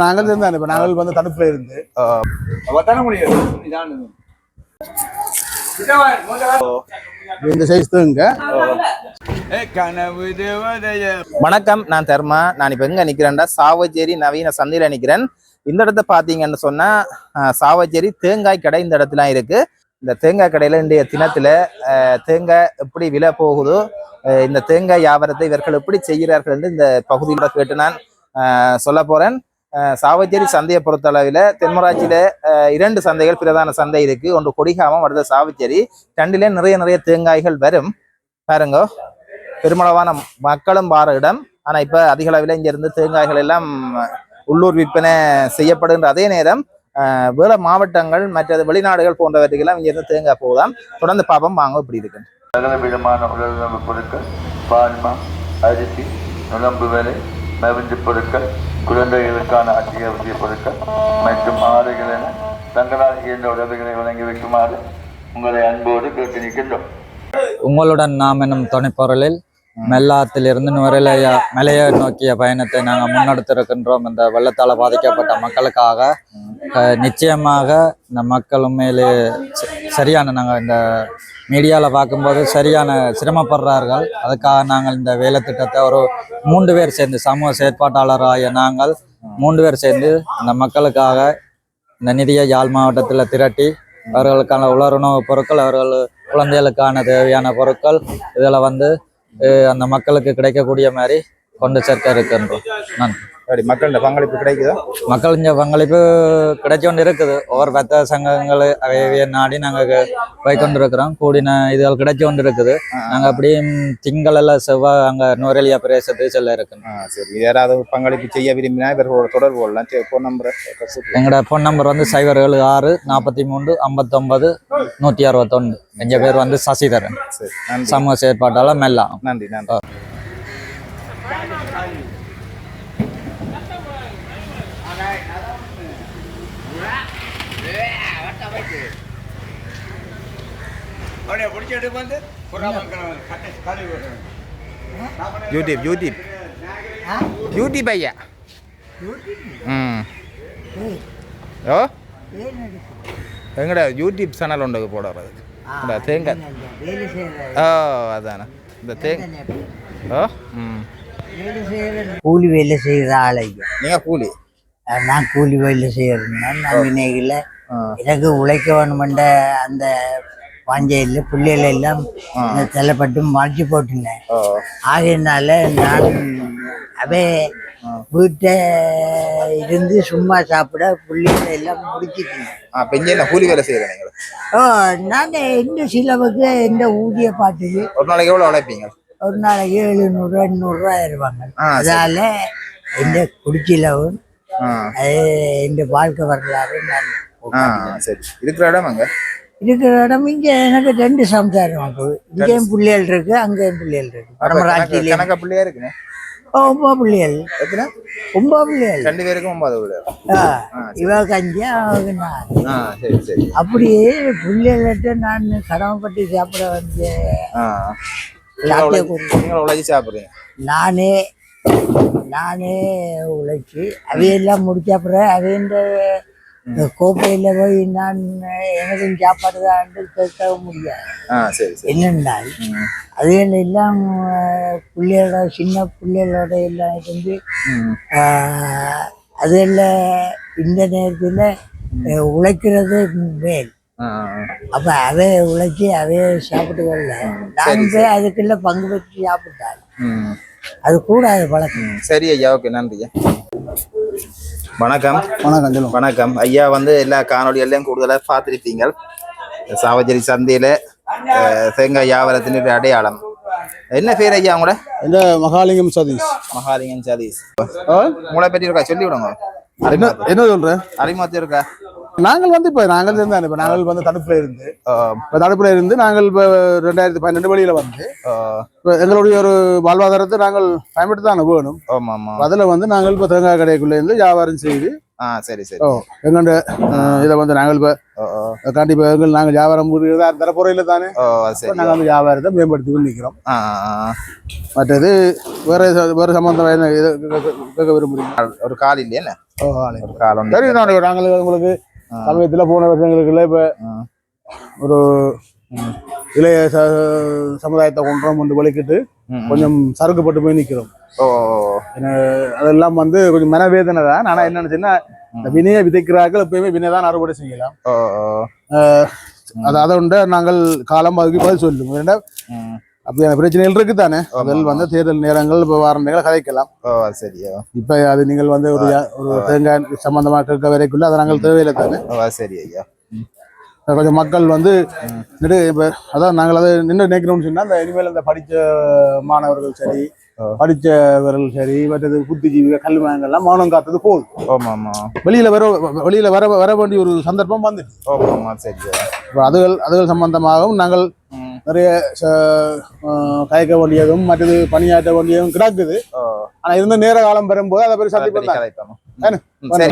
நாங்கள் இருந்தா இப்ப நாங்கள் வந்து தடுப்புல இருந்து. இந்த சைஸ் தாங்க வணக்கம் நான் தர்மா. நான் இப்ப எங்க நிக்கிறேன்டா? சாவச்சேரி நவீன சந்தையில நிக்கிறேன். இந்த இடத்த பாத்தீங்கன்னு சொன்னா அஹ், சாவச்சேரி தேங்காய் கடை இந்த இடத்துல இருக்கு. இந்த தேங்காய் கடையில இன்றைய தினத்துல தேங்காய் எப்படி விலை போகுதோ இந்த தேங்காய் வியாபாரத்தை இவர்கள் எப்படி செய்கிறார்கள் என்று இந்த பகுதியில் கேட்டு நான் சொல்ல போறேன். அஹ், சாவச்சேரி சந்தையை பொறுத்தளவில் தென்மராட்சியில இரண்டு சந்தைகள் பிரதான சந்தை இருக்கு. ஒன்று கொடிகாமம் அடுத்த சாவச்சேரி ரெண்டிலே நிறைய நிறைய தேங்காய்கள் வரும். பாருங்க. பெருமளவான மக்களும் வார இடம். ஆனா இப்ப அதிக அளவில் இங்க இருந்து தேங்காய்கள் எல்லாம் உள்ளூர் விற்பனை செய்யப்படுகின்ற அதே நேரம் வேற மாவட்டங்கள் மற்றது வெளிநாடுகள் போன்றவற்றுக்கெல்லாம் இங்க இருந்து தேங்காய் போகுதாம் தொடர்ந்து பாப்போம் வாங்க இப்படி இருக்கு. சகல விதமான உடலுறவு பொருட்கள் பால்மா அரிசி நுழம்பு வேலை மருந்து பொருட்கள் குழந்தைகளுக்கான அத்தியாவசிய பொருட்கள் மற்றும் ஆடைகள் என தங்களால் இயன்ற உதவிகளை வழங்கி வைக்குமாறு உங்களை அன்போடு கேட்டு நிற்கின்றோம் உங்களுடன் நாம் என்னும் துணைப்பொருளில் மெல்லாத்திலிருந்து நுரையிலைய மலையை நோக்கிய பயணத்தை நாங்கள் முன்னெடுத்திருக்கின்றோம். இந்த வெள்ளத்தால் பாதிக்கப்பட்ட மக்களுக்காக நிச்சயமாக இந்த மக்கள் உண்மையிலே ச- சரியான நாங்கள் இந்த மீடியாவில் பார்க்கும்போது சரியான சிரமப்படுறார்கள். அதுக்காக நாங்கள் இந்த வேலை திட்டத்தை ஒரு மூன்று பேர் சேர்ந்து சமூக செயற்பாட்டாளராகிய நாங்கள் மூன்று பேர் சேர்ந்து இந்த மக்களுக்காக இந்த நிதியை யாழ் மாவட்டத்தில் திரட்டி அவர்களுக்கான உலருணவுப் பொருட்கள் அவர்கள் குழந்தைகளுக்கான தேவையான பொருட்கள் இதில் வந்து அந்த மக்களுக்கு கிடைக்கக்கூடிய மாதிரி கொண்டு சேர்க்க இருக்கின்றோம். நன்றி. அப்படி மக்களோட பங்களிப்பு கிடைக்குதா? மக்கள் இங்கே பங்களிப்பு கிடைச்சோண்டு இருக்குது ஒவ்வொரு பத்த சங்கங்கள் அவைய நாடி நாங்கள் போய் கொண்டு இருக்கிறோம் கூடின இதுகள் கிடைச்சோண்டு இருக்குது நாங்கள் அப்படியும் திங்கள் எல்லாம் செவ்வாய் அங்கே நுரலியா பிரதேசத்துக்கு செல்ல இருக்கோம். சரி. யாராவது பங்களிப்பு செய்ய விரும்பினா இவர்களோட தொடர்பு கொள்ளலாம். ஃபோன் நம்பர் எங்களோட ஃபோன் நம்பர் வந்து சைபர் ஏழு ஆறு நாற்பத்தி மூன்று ஐம்பத்தொம்பது நூற்றி அறுபத்தொன்று எங்கள் பேர் வந்து சசிதரன். சரி சமூக செயற்பாட்டாளர் மெல்லாம் நன்றி நன்றி. YouTube YouTube. யூடியூப் ஐயா. ம். ஓ எங்கட யூடியூப் சேனல் உண்டு போடுறது இந்த தேங்காய். ஓ அதானே. இந்த தேங் ஓ ம். கூலி வேலை செய்கிற ஆளைங்க கூலி? நான் கூலி வேலை செய்யறதுனா நான் வினைகள எனக்கு உழைக்க வேணுமென்ற அந்த பாஞ்சையில் பிள்ளைகள் எல்லாம் தலைப்பட்டு மாற்றி போட்டுனேன் ஆகையினால நான் அவே வீட்டை இருந்து சும்மா சாப்பிட பிள்ளைகளை எல்லாம் முடிச்சிட்டேன். கூலி வேலை ஓ நான் இந்த சிலவுக்கு இந்த ஊதிய பாட்டுக்கு ஒரு நாளைக்கு எவ்வளோ உழைப்பீங்க ஒரு நாளைக்கு எழுநூறுவா எண்ணூறுரூவா தருவாங்க. அதால இந்த குடிச்சிலவும் அது இந்த வாழ்க்கை வரலாறு நான் சரி. இருக்கிற இடம் அங்கே? இருக்கிற இடம் இங்க எனக்கு ரெண்டு சம்சாரம் அப்போ இங்கேயும் பிள்ளைகள் இருக்கு அங்கேயும் பிள்ளைகள் இருக்கு. கணக்க பிள்ளையா இருக்குண்ணே ஒன்பது பிள்ளைகள் எத்தனை? ஒன்பது பிள்ளைகள் ரெண்டு பேருக்கும் ஒன்பது ஆ, இவ கஞ்சி அவங்க நான் அப்படியே பிள்ளைகள்கிட்ட நான் கடமைப்பட்டு சாப்பிட வந்து ஆ சாப்பிட்டே கொடுத்து நீங்கள் உழைச்சி சாப்பிட்றீங்க? நானே நானே உழைச்சி. அவையெல்லாம் முடிச்ச அப்புறம் அவையண்ட கோப்பையில் போய் நான் எனக்கும் சாப்பாடு தான் கேட்க முடியாது. என்னென்றால் அதுகள் எல்லாம் பிள்ளைகளோட சின்ன பிள்ளைகளோட எல்லாம் இருந்து அதில் இந்த நேரத்தில் உழைக்கிறது மேல். அப்போ அவை உழைச்சி அவே சாப்பிட்டு வரல நான் போய் அதுக்குள்ள பங்கு பெற்று சாப்பிட்டாள் ம். அது கூடாது பழக்கம். சரி ஐயா ஓகே நன்றி வணக்கம். வணக்கம் சொல்லுங்க. வணக்கம். ஐயா வந்து எல்லா காணொலி எல்லாம் கூடுதலாக பார்த்துருப்பீங்க. சாவச்சேரி சந்தையில் தேங்காய் வியாபாரத்தின் ஒரு அடையாளம். என்ன பேர் ஐயா உங்களோட? இந்த மகாலிங்கம் சதீஷ். மகாலிங்கம் சதீஷ். உங்களை பற்றி இருக்கா? சொல்லி விடுங்க என்ன என்ன சொல்றேன் அறிமுகத்தில் இருக்கா? நாங்கள் வந்து இப்ப நாங்கள் இருந்தா இப்ப நாங்கள் வந்து தடுப்புல இருந்து இப்ப தடுப்புல இருந்து நாங்கள் இப்ப ரெண்டாயிரத்தி பன்னெண்டு வழியில வந்து எங்களுடைய ஒரு வாழ்வாதாரத்தை நாங்கள் பயன்படுத்தி தானே வேணும் அதுல வந்து நாங்கள் இப்ப தேங்காய் கடைக்குள்ள இருந்து வியாபாரம் செய்து சரி சரி ஓ எங்கண்ட இதை வந்து நாங்கள் இப்ப ஓ ஓ கண்டிப்பா எங்கள் நாங்கள் வியாபாரம் முடிகிறதா தரப்போறையில தானே நாங்கள் அந்த வியாபாரத்தை மேம்படுத்தி கொண்டு நிற்கிறோம். மற்றது வேற வேற இது கேட்க- விரும்புறீங்க ஒரு கால் இல்லையா. ஒரு காலம் சரி நாங்கள் உங்களுக்கு சமயத்துல போன வருஷங்களுக்குள்ள இப்ப. ஒரு இளைய சமுதாயத்தை கொண்டோம் கொண்டு வலிக்கிட்டு. கொஞ்சம் சறுக்குப்பட்டு போய் நிக்கிறோம். அதெல்லாம் வந்து கொஞ்சம் மனவேதனை தான். ஆனா என்னன்னு சொன்னா இந்த வினையை விதைக்கிறார்கள் எப்பயுமே வினை தான் அறுவடை செய்யலாம். அது அதை உண்டு நாங்கள் காலம் அதுக்கு பதில் சொல்லுவோம். அப்படியான பிரச்சனைகள் இருக்கு தானே அதில் வந்து தேர்தல் நேரங்கள் இப்போ வார நேரங்கள் கதைக்கலாம். ஓ சரியா இப்போ அது நீங்கள் வந்து ஒரு ஒரு தேங்காய் சம்பந்தமாக கேட்க வரைக்குள்ள அதை நாங்கள் தேவையில்லை தானே சரி ஐயா. கொஞ்சம் மக்கள் வந்து நெடு இப்போ அதான் நாங்கள் அதை நின்று நினைக்கிறோம்னு சொன்னால் அந்த இனிமேல் இந்த படித்த மாணவர்கள் சரி. படித்தவர்கள் சரி மற்றது புத்திஜீவிகள் கல்விமான்கள்லாம் மௌனம் காத்தது போதும். ஓமா ஆமா. வெளியில வர வெளியில வர வர வேண்டிய ஒரு சந்தர்ப்பம் வந்துட்டு. ஓமா ஆமா சரியா இப்போ அதுகள் அதுகள் சம்பந்தமாகவும் நாங்கள். நிறைய கயக்க வேண்டியதும் மற்றது பணியாற்ற வேண்டியதும் கிடக்குது. ஆனா இருந்த நேர காலம் பெறும்போது அதை பற்றி சந்திப்பு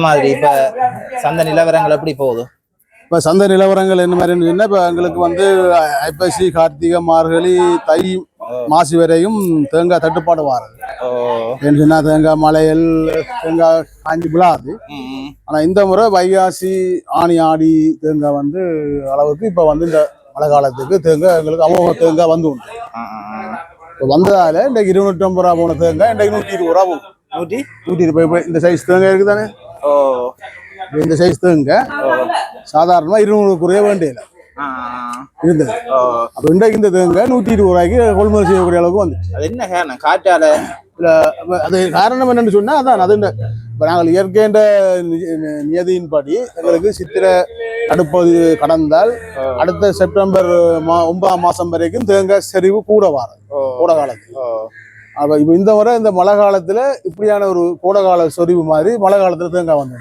மாதிரி இப்ப சந்தை நிலவரங்கள் எப்படி போகுது? இப்போ சந்தை நிலவரங்கள் என்ன மாதிரி சொன்னா இப்போ எங்களுக்கு வந்து ஐப்பசி கார்த்திகை மார்கழி தை மாசி வரையும் தேங்காய் தட்டுப்பாடு வாருது. சொன்னா தேங்காய் மலையல் தேங்காய் காஞ்சி விழாது. ஆனா இந்த முறை வைகாசி ஆணி ஆடி தேங்காய் வந்து அளவுக்கு இப்போ வந்து இந்த மழை காலத்துக்கு தேங்காய் எங்களுக்கு அமோக தேங்காய் வந்து உண்டு. இப்போ வந்ததால இன்றைக்கு இருநூற்றம்பது ரூபா போன தேங்காய் இன்றைக்கு நூற்றி இருபது ரூபா போகும். நூற்றி நூற்றி இருபது இப்போ இந்த சைஸ் தேங்காய் இருக்குதானே? ஓ. இப்ப இந்த சைஸ் தேங்காய் சாதாரணமாக இருநூறு குறைய வேண்டியதில்லை. இருந்தது. அப்போ இன்றைக்கு இந்த தேங்காய் நூற்றி இருபது ரூபாய்க்கு கொள்முதல் செய்யக்கூடிய அளவுக்கு வந்துச்சு. அது என்ன காரணம் காற்றால? அது காரணம் என்னன்னு சொன்னா அதான் அது இந்த இப்போ நாங்கள் இயற்கைன்ற நியதியின்படி எங்களுக்கு சித்திரை நடுப்பகுதி கடந்தால் அடுத்த செப்டம்பர் மா ஒன்பதாம் மாசம் வரைக்கும் தேங்காய் செறிவு கூட வாரம் கோடை காலத்தில் ஓ. அப்போ இப்போ இந்த முறை இந்த மழை காலத்துல இப்படியான ஒரு கோடை கால சொறிவு மாதிரி மழை காலத்துல தேங்காய் வந்து.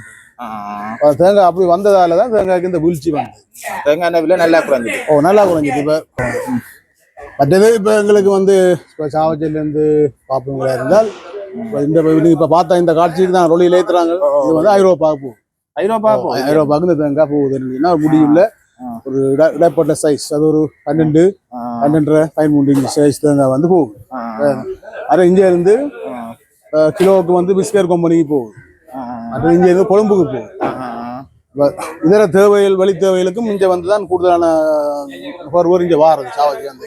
தேங்காய் அப்படி வந்ததால தான் தேங்காய்க்கு இந்த வீழ்ச்சி வந்தது. தேங்காய் எண்ணெய் நல்லா குறைஞ்சிது. ஓ நல்லா குறைஞ்சிது இப்போ? மற்றது இப்போ எங்களுக்கு வந்து இப்போ சாவச்சேரியிலேருந்து பார்ப்பவங்களா இருந்தால் இந்த இப்போ பார்த்தா இந்த காட்சிக்கு தான் ரொலியில் ஏற்றுறாங்க இது வந்து ஐரோப்பாவுக்கு போகும் ஐரோப்பா ஐரோப்பாவுக்கு இந்த தேங்காய் போகுதுன்னா முடியல ஆ. ஒரு இட- இடைப்பட்ட சைஸ் அது ஒரு பன்னெண்டு பன்னெண்டரை பதிமூன்று இன்ச்சு சைஸ் தேங்காய் வந்து போகுது ஆ, அது இங்கே இருந்து கிலோவுக்கு வந்து பிஸ்கர் கம்பெனிக்கு போகுது அது இங்கே இருந்து கொழும்புக்கு. இப்ப இதர தேவைகள் வழி தேவைகளுக்கும் இங்கே வந்து தான் கூடுதலான ஒருவர் இங்கே வாருது சாவச்சி அந்த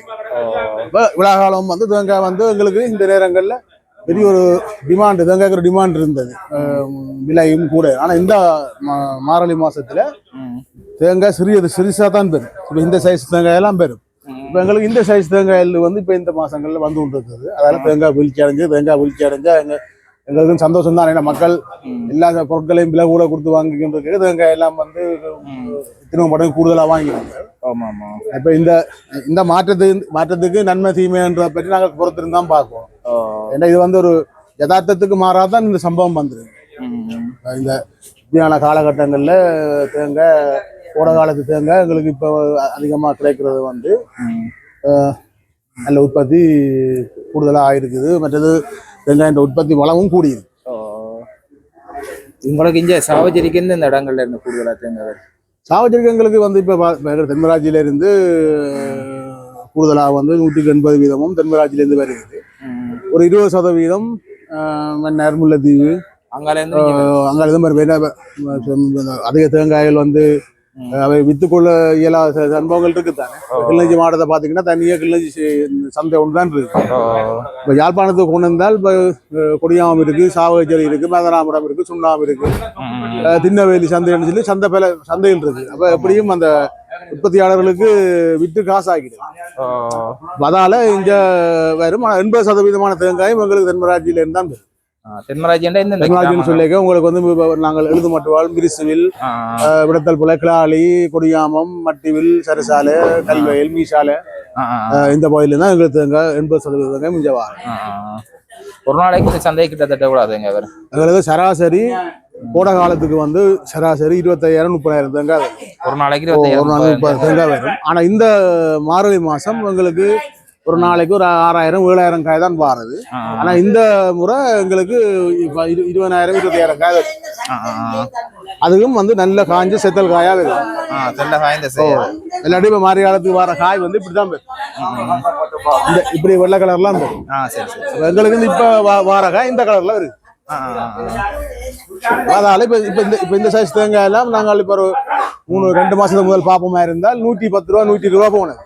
இப்போ விழாகாலம் வந்து தேங்காய் வந்து எங்களுக்கு இந்த நேரங்களில் பெரிய ஒரு டிமாண்ட் தேங்காய்க்கு ஒரு டிமாண்ட் இருந்தது. விலையும் கூட. ஆனால் இந்த மா- மார்கழி மாசத்துல ம். தேங்காய் சிறியது சிறிசாக தான் பெறும் இப்போ இந்த சைஸ் தேங்காய் எல்லாம் பெறும் இப்போ எங்களுக்கு இந்த சைஸ் தேங்காயில் வந்து இப்போ இந்த மாசங்கள்ல வந்து கொண்டு இருக்குது அதனால தேங்காய் வீழ்ச்சி அடைஞ்சு தேங்காய் வீழ்ச்சி அடைஞ்சா எங்க எங்களுக்கும் சந்தோஷம் தான் ஏன்னா மக்கள் எல்லா பொருட்களையும் விலை கூட கொடுத்து இருக்கு தேங்காய் எல்லாம் வந்து திரும்ப மடங்கு கூடுதலாக வாங்கிக்கிறாங்க ஆமா ஆமா இப்போ இந்த இந்த மாற்றத்துக்கு மாற்றத்துக்கு நன்மை தீமைன்றதை பற்றி நாங்கள் பொறுத்திருந்து தான் ஓ ஏன்னா இது வந்து ஒரு யதார்த்தத்துக்கு மாறாதான் இந்த சம்பவம் வந்துருக்கு. இந்த இப்படியான காலகட்டங்களில் தேங்காய் கோடை காலத்து தேங்காய் எங்களுக்கு இப்போ அதிகமாக கிடைக்கிறது வந்து நல்ல உற்பத்தி கூடுதலாக ஆயிருக்குது. மற்றது வெங்காயம் உற்பத்தி வளமும் ஓ உங்களுக்கு இங்க சாவச்சேரிக்கு இந்த இடங்கள்ல இருந்து கூடுதலா தேங்காய் வருது. சாவச்சரிக்கங்களுக்கு வந்து இப்போ தென்மராட்சியிலேருந்து கூடுதலாக வந்து நூற்றிக்கு எண்பது வீதமும் தென்மராட்சியிலேருந்து வருகிறது. ஒரு இருபது சதவீதம் மன்னார் முல்லைத்தீவு அங்கால இருந்து இங்க வருது. அங்கே இது மாதிரி வேணா- அதிக தேங்காய்கள் வந்து. அவை வித்துக்கொள்ள இயலாத சம்பவங்கள் இருக்குதானே? கிளிநொச்சி மாவட்டத்தை பார்த்தீங்கன்னா தனியாக கிளிநொச்சி சி- சந்தை ஒன்று தான் இருக்கு இப்போ யாழ்ப்பாணத்துக்கு கொண்டு வந்தால் இப்போ கொடியாமம் இருக்கு சாவகச்சேரி இருக்கு மேதனாபுரம் இருக்கு சுண்ணாம்பு இருக்கு. திண்ணவேலி சந்தைன்னு சொல்லி சந்தை பல சந்தைகள் இருக்கு. அப்போ எப்படியும் அந்த உற்பத்தியாளர்களுக்கு விட்டு காசு ஆக்கிடலாம் ஓ. அதால இங்க ஆனா எண்பது சதவீதமான தேங்காயும் எங்களுக்கு தென்மராட்சியில இருந்து தான் வரும். ஆ, தென்மராஜ்யண்டா இந்த தென்மராட்சின்னு சொல்லிக்க உங்களுக்கு வந்து நாங்கள் எழுது மட்டுவாள் மிரிசுவில் விடத்தல் புல கிளாலி கொடியாமம் மட்டிவில் சரசாலை கல்வயல் மீசாலை இந்த பகுதியில தான் எங்களுக்கு எண்பது சதவீத தேங்காய் மிஞ்ச வாரம். ஆ, ஆ. ஒரு நாளைக்கு சந்தை கிட்டத்தட்ட கூட அதுங்க வரும் எங்களுக்கு சராசரி கோடை காலத்துக்கு வந்து சராசரி இருபத்தையாயிரம் முப்பதாயிரம் தேங்காய். ஒரு நாளைக்கு ஒரு இருபத்தாயிரம் நாள் முப்பது தேங்காய் வரும். ஆனா இந்த மார்கழி மாசம் எங்களுக்கு ஒரு நாளைக்கு ஒரு ஆறாயிரம் ஏழாயிரம் காய் தான் வாருது. ஆனா இந்த முறை எங்களுக்கு இருபதாயிரம் இருபத்தாயிரம் காய். அதுவும் வந்து நல்ல காஞ்ச செத்தல் காயா வரும். தெண்டை காய்ந்த இல்லாட்டி இப்ப மாறி காலத்துக்கு வர காய் வந்து இப்படிதான் இந்த இப்படி வெள்ளை கலர்லாம் வரும். எங்களுக்கு வந்து இப்ப வார காய் இந்த கலர்ல இருக்கு. அதனால இப்போ இப்போ இந்த இப்போ இந்த சைஸ் தேங்காய் எல்லாம் நாங்கள் இப்போ ஒரு மூணு ரெண்டு மாசத்துக்கு முதல் பார்ப்போமா இருந்தால் நூற்றி பத்து ரூபா நூற்றி ரூபா போகணும்.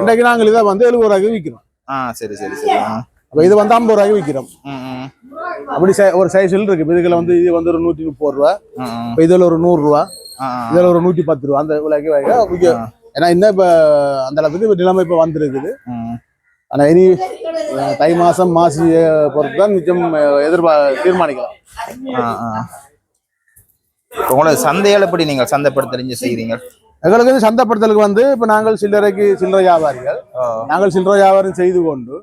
இன்றைக்கு நாங்கள் இதை வந்து எழுபது ரூபாய்க்கு விற்கிறோம். ஆ சரி சரி சரி. அப்போ இது வந்து ஐம்பது ரூபாய்க்கு விற்கிறோம். அப்படி ஒரு சைஸில் இருக்கு. இதுல வந்து இது வந்து ஒரு நூற்றி முப்பது ரூபா. இப்போ இதில் ஒரு நூறுரூவா ஆ, ஆ. இதில் ஒரு நூற்றி பத்து ரூபா. அந்த விலைக்கு ஏன்னா இன்னும் இப்போ அந்த அளவுக்கு நிலைமை இப்போ வந்திருக்குது. ம். ஆனால் இனி தை மாதம் மாசி பொறுத்து தான் நிச்சயம் அஹ், எதிர்பா தீர்மானிக்கலாம். உங்களுக்கு சந்தைகள் எப்படி நீங்கள் சந்தைப்படுத்தலிஞ்சு செய்கிறீங்க. எங்களுக்கு வந்து சந்தைப்படுத்தலுக்கு வந்து இப்போ நாங்கள் சில்லறைக்கு சில்லறை வியாபாரிகள். நாங்கள் சில்லறை வியாபாரம் செய்து கொண்டு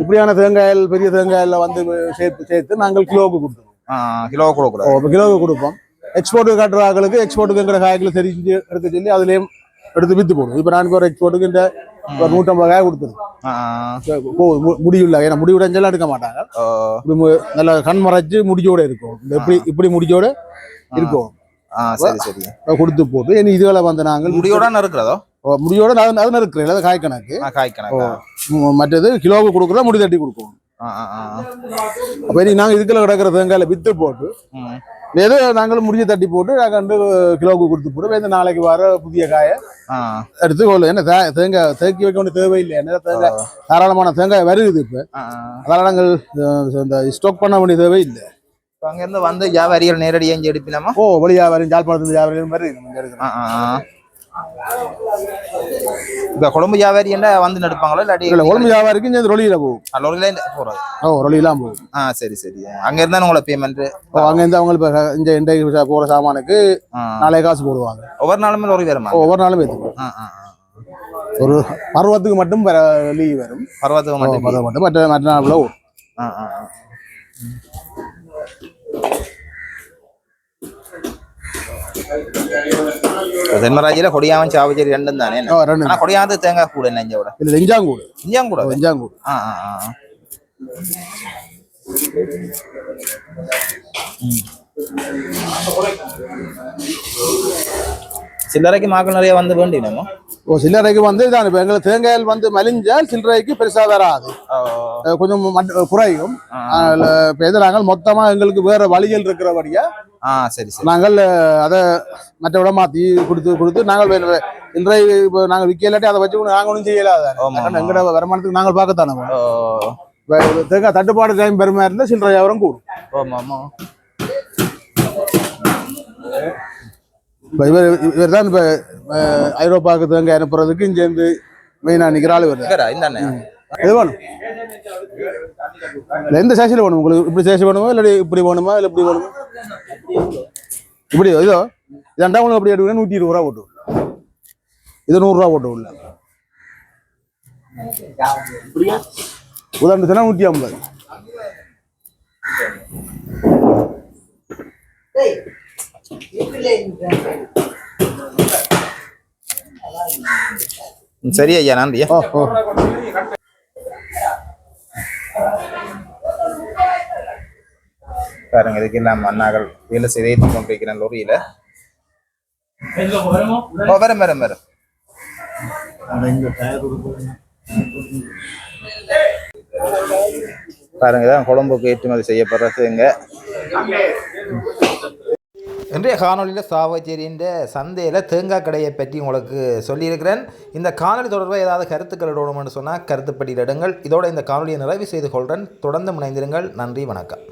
இப்படியான தேங்காயில் பெரிய தேங்காயில் வந்து சேர்த்து சேர்த்து நாங்கள் கிலோவுக்கு கொடுத்துருவோம் ஆ, கிலோ கொடுக்குறோம் கிலோவுக்கு கொடுப்போம். எக்ஸ்போர்ட்டுக்கு காட்டுற ஆட்களுக்கு எக்ஸ்போர்ட்டுக்கு எங்கிற காய்களை தெரிஞ்சு எடுக்க சொல்லி அதுலேயும் எடுத்து விற்று போடும் இப்போ நான் ஒரு எக்ஸ்போர்ட்டுக்கு இந்த ஒரு நூற்றம்பது காய் கொடுத்துருக்கோம். போ முடியுள்ள ஏன்னா முடி உடைஞ்செல்லாம் எடுக்க மாட்டாங்க. நல்ல கண் மறைச்சு முடிச்சோட இருக்கும். இந்த இப்படி இப்படி முடிச்சோட இருக்கும். ஆ சரி சரி. கொடுத்து போட்டு இனி இதுகளை வந்து நாங்கள் முடியோட இருக்கிறதோ ஓ, முடியோட நான் அது இருக்கிறேன் அது காய் கணக்கு காய் கணக்கா மற்றது கிலோவுக்கு கொடுக்குறதா முடி தட்டி கொடுக்கும் அப்போ இனி நாங்கள் இதுக்குள்ள கிடக்கிற தேங்காயில வித்து போட்டு. ஏதோ நாங்கள் முடிஞ்ச தட்டி போட்டு நாங்கள் கிலோவுக்கு கொடுத்து போட்டு வேறு நாளைக்கு வர புதிய காயை எடுத்து கொள்ளும் என்ன தேங்காய் தேக்கி வைக்க வேண்டிய தேவையில்லை. என்ன தேங்காய் தாராளமான தேங்காய் வருது இப்போ. அதனால நாங்கள் இந்த ஸ்டாக் பண்ண வேண்டிய தேவை இல்லை இப்ப அங்கிருந்து வந்து வியாபாரிகள் நேரடியாக இங்கே எடுப்பினாமா ஓ வெளி வியாபாரம் ஜாழ்ப்பாணத்து வியாபாரம் வருது. இங்க ஆ. இப்ப கொழும்பு வியாபாரி என்ன வந்து நடுப்பாங்களோ இல்லாட்டி இல்ல கொழும்பு வியாபாரிக்கு இங்கே ரொலியில போகும். லொரியில போறது ஓ ரொலியெல்லாம் போகும். ஆ சரி சரி. அங்க இருந்தா உங்களை பேமெண்ட் ஓ அங்கேருந்து அவங்க இப்போ இந்த இன்றைக்கு போகிற சாமானுக்கு நாளைய காசு போடுவாங்க. ஒவ்வொரு நாளுமே லொரி வருமா? ஒவ்வொரு நாளும் ஏற்றுக்கும் ஆ. ஒரு பருவத்துக்கு மட்டும் லீவ் வரும். பருவத்துக்கு மட்டும் பருவம் மட்டும் மற்ற மற்ற ஓடும். ஆ ஆ ஆ. இப்ப தென்மராஜில கொடியாவன் சாவச்சேரி ரெண்டும் தானே ஆனா கொடியாவது தேங்காய் கூட என்ன இங்க விட இது நெஞ்சாங்கூடு இஞ்சாங்க கூட ஓ, நெஞ்சாங்கூடு ஆ ஆ ஆ சில்லறைக்கு மாக்கள் நிறைய வந்து வேண்டினமோ ஓ சில்லறைக்கு வந்து இதான் இப்போ எங்களுக்கு தேங்காயில் வந்து மலிஞ்சால் சில்லறைக்கு பெருசாக வராது. கொஞ்சம் குறையும். இப்போ எது நாங்கள் மொத்தமாக எங்களுக்கு வேற வழிகள் இருக்கிறபடியா ஆ சரி சரி. நாங்கள் அதை மற்ற விட மாற்றி கொடுத்து கொடுத்து நாங்கள் சில்லறை இப்போ நாங்கள் விற்க இல்லாட்டி அதை வச்சு நாங்கள் ஒன்றும் செய்யலாத. எங்களோட வருமானத்துக்கு நாங்கள் பார்க்கத்தானே தேங்காய் தட்டுப்பாடு டைம் பெருமையாக இருந்தால் சில்லறை வியாபாரம் கூடும். ஆமா ஆமா. இப்போ இவர் இவர் தான் இப்போ ஐரோப்பாவுக்கு தேங்காய் அனுப்புறதுக்கு இங்கேருந்து மெயினாக நிற்கிற ஆள் இவர். எது வேணும். இல்லை எந்த சேஷில் வேணும்? உங்களுக்கு இப்படி சேஷி வேணுமா? இல்லை இப்படி வேணுமா? இல்லை இப்படி வேணுமா? இப்படி இதோ இதண்டா உங்களுக்கு அப்படி எடுக்கணும் நூற்றி இருபது ரூபா போட்டு. இது நூறுரூவா போட்டு விடலாம் உதாரணத்துனா நூற்றி ஐம்பது. சரி ஐயா நன்றி பாருங்க இதுக்கு எல்லாம் அண்ணாக்கள் வேலை செய்து கொண்டிருக்கிறேன் லொரியில. ஓ வரும் வரும் வரும். பாருங்க இதான் கொழம்புக்கு ஏற்றுமதி செய்யப்படுறதுங்க இன்றைய காணொலியில் சாவச்சேரின்ற சந்தையில் தேங்காய் கடையை பற்றி உங்களுக்கு சொல்லியிருக்கிறேன். இந்த காணொலி தொடர்பாக ஏதாவது கருத்துக்கள் இடணும்னு சொன்னால் கருத்துப்பட்டியலிடுங்கள் இதோட இந்த காணொலியை நிறைவு செய்து கொள்கிறேன் தொடர்ந்து முனைந்திருங்கள் நன்றி வணக்கம்.